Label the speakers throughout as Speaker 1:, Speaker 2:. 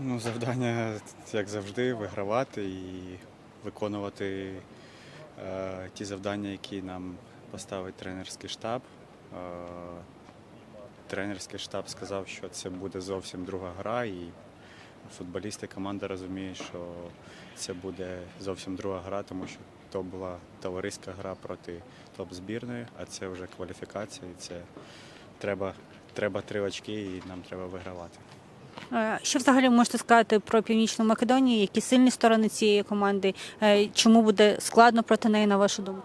Speaker 1: Ну, завдання, як завжди, вигравати і виконувати е, ті завдання, які нам поставить тренерський штаб. Е, тренерський штаб сказав, що це буде зовсім друга гра, і футболісти команда розуміє, що це буде зовсім друга гра, тому що то була товариська гра проти топ-збірної, а це вже кваліфікація, і це треба, треба три очки, і нам треба вигравати.
Speaker 2: Е, Що взагалі можете сказати про Північну Македонію? Які сильні сторони цієї команди? Е, Чому буде складно проти неї, на вашу думку?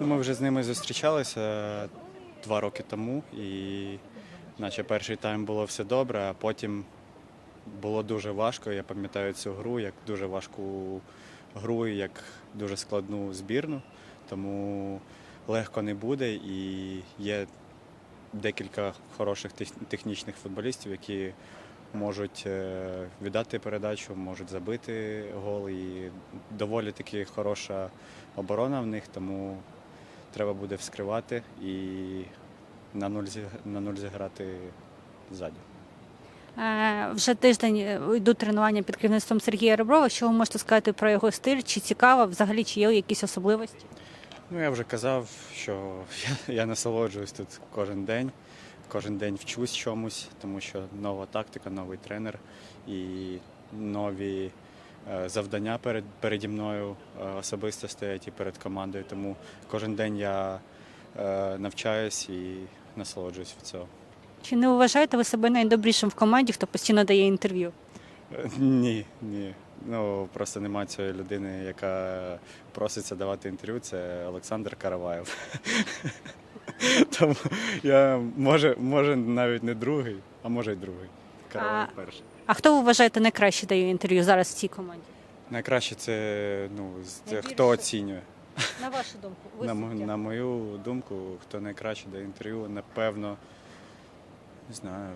Speaker 1: Ну, ми вже з ними зустрічалися два роки тому, і наче перший тайм було все добре, а потім було дуже важко. Я пам'ятаю цю гру, як дуже важку гру, як дуже складну збірну, тому легко не буде. І є декілька хороших технічних футболістів, які можуть е, віддати передачу, можуть забити гол. І доволі таки хороша оборона в них, тому треба буде вскривати і на нуль, на нуль зіграти ззаді.
Speaker 2: Е, Вже тиждень е, йдуть тренування під керівництвом Сергія Реброва. Що ви можете сказати про його стиль? Чи цікаво взагалі, чи є якісь особливості?
Speaker 1: Ну, я вже казав, що я, я насолоджуюсь тут кожен день, кожен день вчусь чомусь, тому що нова тактика, новий тренер і нові е, завдання перед, переді мною е, особисто стоять і перед командою. Тому кожен день я е, навчаюсь і насолоджуюсь від цього.
Speaker 2: Чи не вважаєте ви себе найдобрішим в команді, хто постійно дає інтерв'ю?
Speaker 1: Ні, ні. Ну просто немає цієї людини, яка проситься давати інтерв'ю. Це Олександр Караваєв. Тому я може, може навіть не другий, а може й другий. Караваєв
Speaker 2: А-
Speaker 1: перший.
Speaker 2: А хто ви вважаєте найкраще дає інтерв'ю зараз в цій команді?
Speaker 1: Найкраще це ну з- це
Speaker 2: Найбільше?
Speaker 1: хто оцінює.
Speaker 2: На вашу думку,
Speaker 1: На, мо- на мою думку, хто найкраще дає інтерв'ю, напевно, не знаю,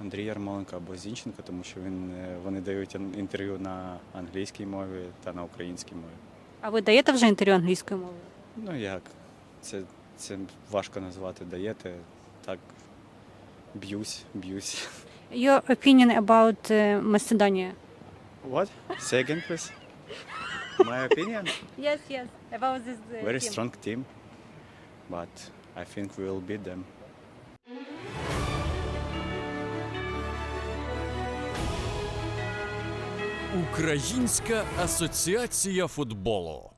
Speaker 1: Андрій Ярмоленко або Зінченко, тому що він, е, вони дають ін- інтерв'ю на англійській мові та на українській мові.
Speaker 2: А ви даєте вже інтерв'ю англійською мовою?
Speaker 1: Ну як? Це, це важко назвати. Даєте. Так б'юсь, б'юсь.
Speaker 2: Your opinion about uh, Macedonia?
Speaker 1: What? Say again, please. My opinion?
Speaker 2: Yes, yes. About this uh,
Speaker 1: Very strong team. But I think we will beat them.
Speaker 3: Українська асоціація футболу.